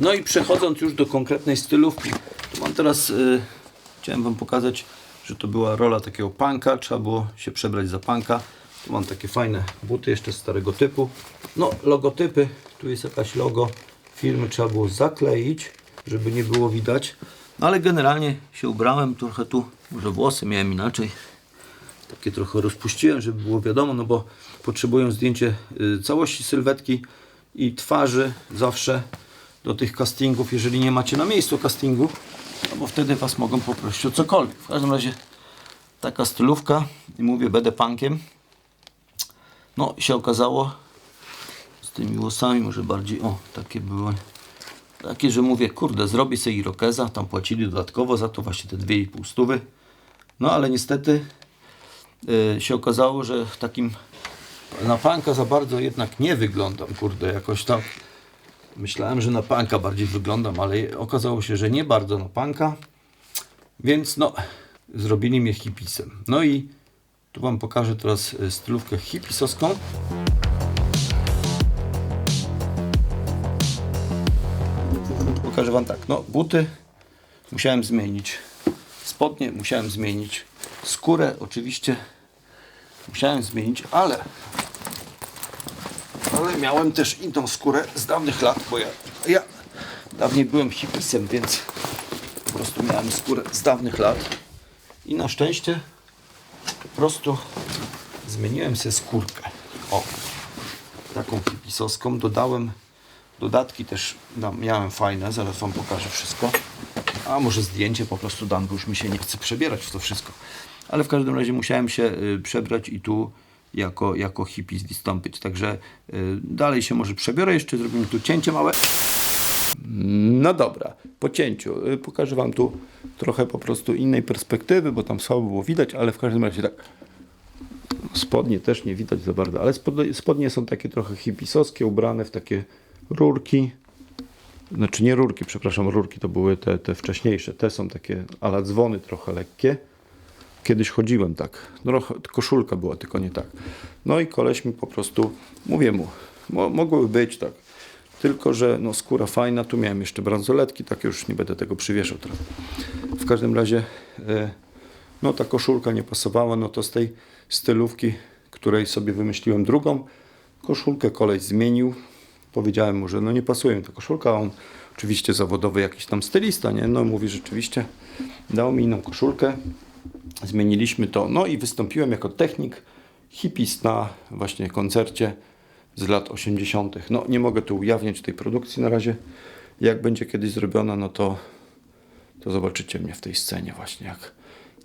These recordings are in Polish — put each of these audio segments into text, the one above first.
No i przechodząc już do konkretnej stylówki, mam teraz, y, chciałem Wam pokazać, że to była rola takiego punka, trzeba było się przebrać za punka. Tu mam takie fajne buty jeszcze starego typu. No, logotypy, tu jest jakaś logo firmy, trzeba było zakleić, żeby nie było widać. No ale generalnie się ubrałem, trochę tu, może włosy miałem inaczej. Takie trochę rozpuściłem, żeby było wiadomo, no bo potrzebuję zdjęcie y, całości sylwetki i twarzy zawsze do tych castingów, jeżeli nie macie na miejscu castingu, no bo wtedy Was mogą poprosić o cokolwiek. W każdym razie taka stylówka i mówię, będę punkiem. No się okazało z tymi włosami może bardziej, o takie były takie, że mówię, kurde, zrobię sobie irokeza, tam płacili dodatkowo za to właśnie te 2,5 stówy. No ale niestety y, się okazało, że takim na panka za bardzo jednak nie wyglądam, kurde, jakoś tak myślałem, że na panka bardziej wyglądam, ale okazało się, że nie bardzo na panka, więc no, zrobili mnie hipisem. No i tu Wam pokażę teraz y, stylówkę hipisowską. Pokażę Wam tak, no buty musiałem zmienić, spodnie musiałem zmienić, skórę oczywiście musiałem zmienić, ale ale miałem też inną skórę z dawnych lat, bo ja, ja dawniej byłem hipisem, więc po prostu miałem skórę z dawnych lat i na szczęście po prostu zmieniłem sobie skórkę. O, taką hipisowską. Dodałem dodatki też, no, miałem fajne, zaraz Wam pokażę wszystko. A może zdjęcie po prostu dam, bo już mi się nie chce przebierać w to wszystko. Ale w każdym razie musiałem się y, przebrać i tu jako, jako hippie wystąpić. Także y, dalej się może przebiorę, jeszcze zrobimy tu cięcie małe. No dobra, po cięciu y, pokażę Wam tu trochę po prostu innej perspektywy, bo tam słabo było widać, ale w każdym razie tak. Spodnie też nie widać za bardzo, ale spodnie, spodnie są takie trochę hipisowskie, ubrane w takie rurki. Znaczy nie rurki, przepraszam, rurki to były te, te wcześniejsze. Te są takie ala dzwony trochę lekkie. Kiedyś chodziłem tak. Trochę, koszulka była, tylko nie tak. No i koleś mi po prostu, mówię mu, mo, mogły być tak. Tylko, że no, skóra fajna, tu miałem jeszcze bransoletki, tak już nie będę tego przywieszał teraz. W każdym razie, e, no ta koszulka nie pasowała, no to z tej stylówki, której sobie wymyśliłem drugą, koszulkę koleś zmienił. Powiedziałem mu, że no nie pasuje mi ta koszulka, a on oczywiście zawodowy jakiś tam stylista, nie? No mówi rzeczywiście, dał mi inną koszulkę, zmieniliśmy to, no i wystąpiłem jako technik hipist na właśnie koncercie z lat 80. No nie mogę tu ujawniać tej produkcji na razie. Jak będzie kiedyś zrobiona, no to, to zobaczycie mnie w tej scenie właśnie, jak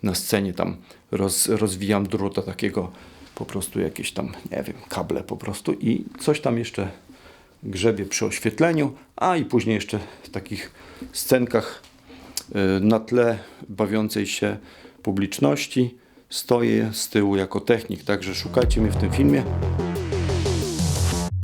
na scenie tam roz, rozwijam druta takiego, po prostu jakieś tam, nie wiem, kable po prostu i coś tam jeszcze grzebie przy oświetleniu, a i później jeszcze w takich scenkach y, na tle bawiącej się publiczności stoję z tyłu jako technik, także szukajcie mnie w tym filmie.